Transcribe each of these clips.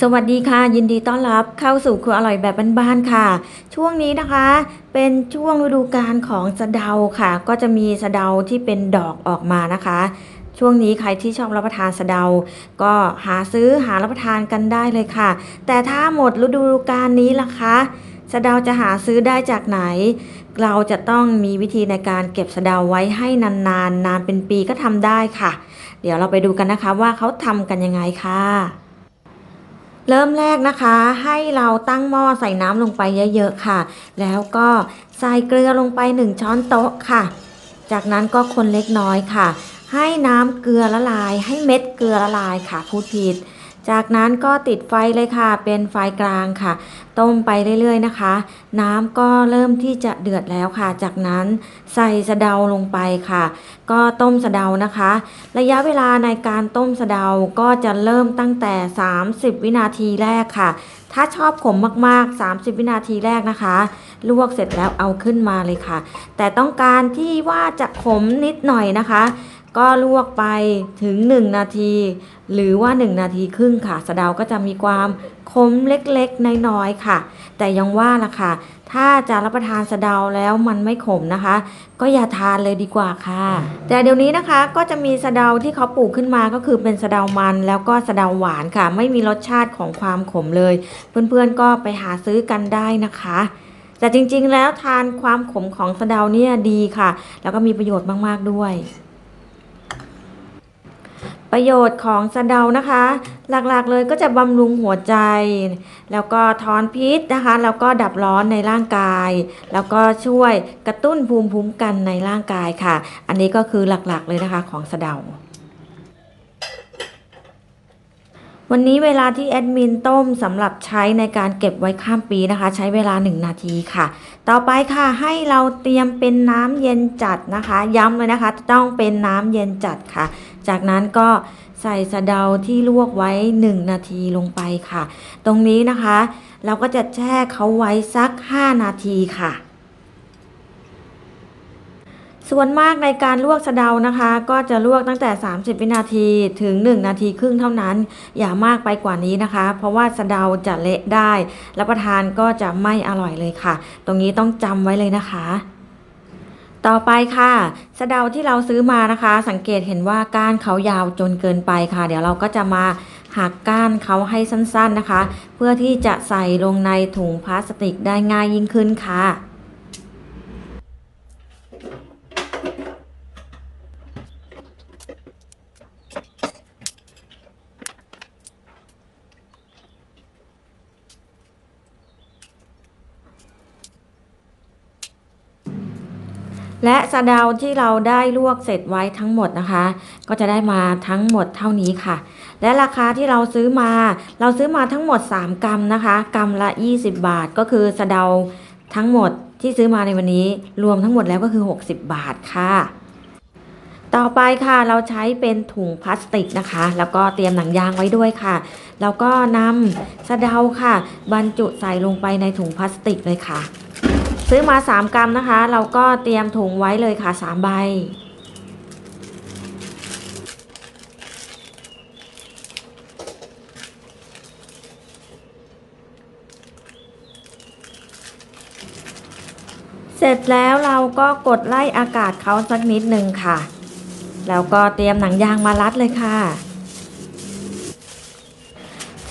สวัสดีค่ะ ยินดีต้อนรับเข้าสู่ครัวอร่อยแบบบ้านๆค่ะ ช่วงนี้นะคะ เป็นช่วงฤดูกาลของสะเดาค่ะ ก็จะมีสะเดาที่เป็นดอกออกมานะคะ ช่วงนี้ใครที่ชอบรับประทานสะเดา ก็หาซื้อหารับประทานกันได้เลยค่ะ แต่ถ้าหมดฤดูกาลนี้ล่ะคะสะเดาจะหาซื้อได้จากไหน เราจะต้องมีวิธีในการเก็บสะเดาไว้ให้นานๆนานเป็นปีก็ทำได้ค่ะ เดี๋ยวเราไปดูกันนะคะว่าเขาทำกันยังไงค่ะ เริ่มแรกนะคะให้เราตั้งหม้อใส่น้ำลงไปเยอะๆค่ะ แล้วก็ใส่เกลือลงไป 1 ช้อนโต๊ะค่ะ จากนั้นก็คนเล็กน้อยค่ะ ให้น้ำเกลือละลาย ให้เม็ดเกลือละลายค่ะพูดผิด จากนั้นก็ติดไฟเลยค่ะ เป็นไฟกลางค่ะ ต้มไปเรื่อยๆนะคะ น้ำก็เริ่มที่จะเดือดแล้วค่ะ จากนั้นใส่สะเดาลงไปค่ะ ก็ต้มสะเดานะคะ ระยะเวลาในการต้มสะเดาก็จะเริ่มตั้งแต่ 30 วินาทีแรกค่ะ ถ้าชอบขมมากๆ 30 วินาทีแรกนะคะ ลวกเสร็จแล้วเอาขึ้นมาเลยค่ะ แต่ต้องการที่ว่าจะขมนิดหน่อยนะคะ ก็ลวกไปถึง 1 นาที หรือว่า 1 นาทีครึ่งค่ะ สะเดาก็จะมีความขมเล็กๆ น้อยๆค่ะ แต่ยังว่าล่ะค่ะ ถ้าจะรับประทานสะเดาแล้วมันไม่ขมนะคะ ก็อย่าทานเลยดีกว่าค่ะ แต่เดี๋ยวนี้นะคะก็จะมีสะเดาที่เขาปลูกขึ้นมาก็คือเป็นสะเดามัน แล้วก็สะเดาหวานค่ะ ไม่มีรสชาติของความขมเลย เพื่อนๆก็ไปหาซื้อกันได้นะคะแต่จริงๆ แล้วทานความขมของสะเดาเนี่ยดีค่ะ แล้วก็มีประโยชน์มาก ๆ ด้วย ประโยชน์ของสะเดานะคะ หลักๆเลยก็จะบำรุงหัวใจ แล้วก็ถอนพิษนะคะ แล้วก็ดับร้อนในร่างกาย แล้วก็ช่วยกระตุ้นภูมิคุ้มกันในร่างกายค่ะ อันนี้ก็คือหลักๆเลยนะคะของสะเดาวันนี้เวลาที่แอดมินต้มสำหรับใช้ในการเก็บไว้ข้ามปีนะคะ ใช้เวลา 1 นาทีค่ะ ต่อไปค่ะให้เราเตรียมเป็นน้ำเย็นจัดนะคะ ย้ำเลยนะคะ ต้องเป็นน้ำเย็นจัดค่ะ จากนั้นก็ใส่สะเดาที่ลวกไว้ 1 นาทีลงไปค่ะ ตรงนี้นะคะ เราก็จะแช่เขาไว้สัก 5 นาทีค่ะ ส่วนมากในการลวกสะเดานะคะ ก็จะลวกตั้งแต่ 30 วินาทีถึง 1 นาทีครึ่งเท่านั้น อย่ามากไปกว่านี้นะคะ เพราะว่าสะเดาจะเละได้รับประทานก็จะไม่อร่อยเลยค่ะ ตรงนี้ต้องจำไว้เลยนะคะต่อไปค่ะสะเดาที่เราซื้อมานะคะ สังเกตเห็นว่าก้านเขายาวจนเกินไปค่ะ เดี๋ยวเราก็จะมาหักก้านเขาให้สั้นๆนะคะ เพื่อที่จะใส่ลงในถุงพลาสติกได้ง่ายยิ่งขึ้นค่ะ และสะเดาที่เราได้ลวกเสร็จไว้ทั้งหมดนะคะ ก็จะได้มาทั้งหมดเท่านี้ค่ะ และราคาที่เราซื้อมา เราซื้อมาทั้งหมด 3 กรัมนะคะกรัมละ 20 บาท ก็คือสะเดาทั้งหมดที่ซื้อมาในวันนี้รวมทั้งหมดแล้วก็คือ 60 บาทค่ะ ต่อไปค่ะเราใช้เป็นถุงพลาสติกนะคะ แล้วก็เตรียมหนังยางไว้ด้วยค่ะแล้วก็นำสะเดาค่ะ บรรจุใส่ลงไปในถุงพลาสติกเลยค่ะ ซื้อมา 3 กรัมนะคะ เราก็เตรียมถุงไว้เลยค่ะ 3 ใบ เสร็จแล้วเราก็กดไล่อากาศเขาสักนิดหนึ่งค่ะ แล้วก็เตรียมหนังยางมารัดเลยค่ะ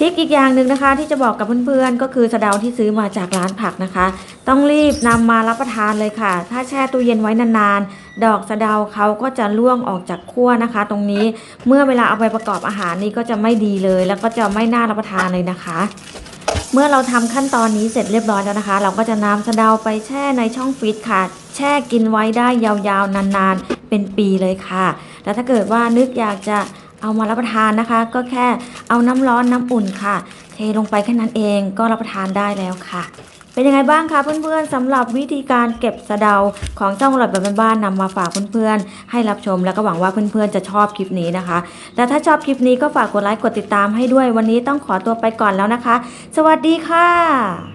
ริคอีกอย่างหนึ่งนะคะ ที่จะบอกกับเพื่อนๆ ก็คือสะเดาที่ซื้อมาจากร้านผักนะคะ ต้องรีบนำมารับประทานเลยค่ะ ถ้าแช่ตู้เย็นไว้นานๆ ดอกสะเดาเขาก็จะร่วงออกจากขั้วนะคะ ตรงนี้เมื่อเวลาเอาไปประกอบอาหารนี่ก็จะไม่ดีเลย แล้วก็จะไม่น่ารับประทานเลยนะคะ เมื่อเราทำขั้นตอนนี้เสร็จเรียบร้อยแล้วนะคะ เราก็จะนำสะเดาไปแช่ในช่องฟรีซค่ะ แช่กินไว้ได้ยาวๆนานๆ เป็นปีเลยค่ะ แล้วถ้าเกิดว่านึกอยากจะ เอามารับประทานนะคะ ก็แค่เอาน้ำร้อนน้ำอุ่นค่ะ เทลงไปแค่นั้นเองก็รับประทานได้แล้วค่ะเป็นยังไงบ้างคะเพื่อนๆสำหรับวิธีการเก็บสะเดาของเจ้าอร่อยแบบบ้านๆนำมาฝากเพื่อนๆให้รับชม แล้วก็หวังว่าเพื่อนๆจะชอบคลิปนี้นะคะ และถ้าชอบคลิปนี้ก็ฝากกดไลค์กดติดตามให้ด้วยวันนี้ต้องขอตัวไปก่อนแล้วนะคะ สวัสดีค่ะ